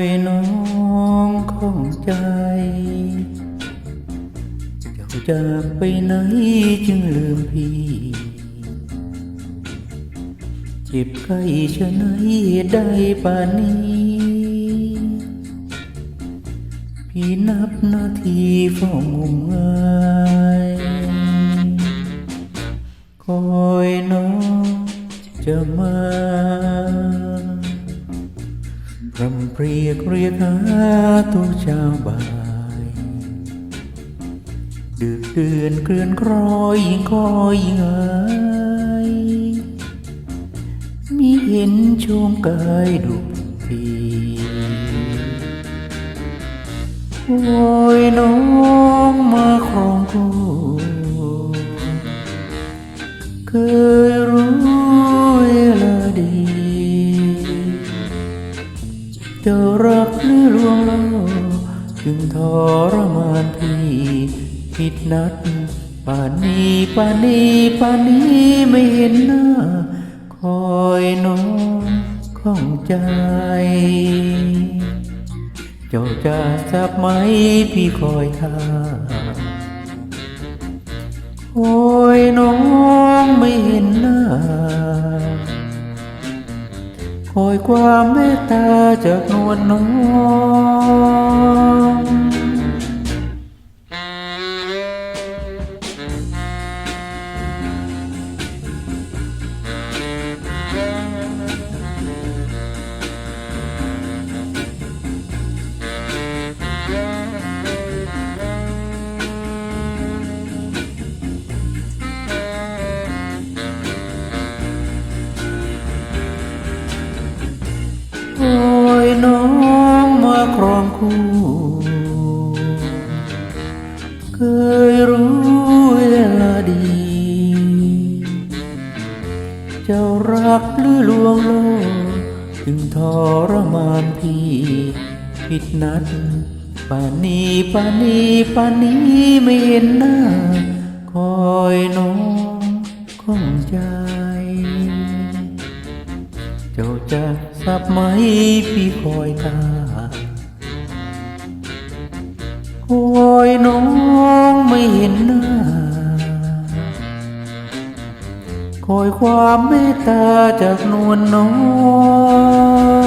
อยน้องของใจ เจ้าจากไปไหนจึงลืมพี่ เจ็บไข้ชะไหนได้ป่านนี้ พี่นับนาทีเฝ้างมงายคอยน้องจะมา รำเพรียกเรียกหาตัวเจ้าบ่ายดึกเดือนเคลื่อนคล้อยยิ่งคอยยิ่งหายมีเห็นชมกายดุพีโอ้ยน้องมาครองคู่เคย จึงทรมานพี่ผิดนัดป่านนี้ป่านนี้ป่านนี้ไม่เห็นหน้า คอยน้องข้องใจ เจ้าจะทราบไหมพี่คอยท่าคอยน้องไม่เห็นหน้า คอยความเมตตาจากนวลน้อง น้องมาครองคู่ เคยรู้เวลาดี เจ้ารักหรือลวงโลกจึงทรมานพี่ ผิดนัดป่านนี้ป่านนี้ป่านนี้ไม่เห็นหน้า คอยน้องของใจเจ้า จะสับไหมพี่คอยตาคอยน้องไม่เห็นหน้า คอยความเมตตาจากนวลน้อง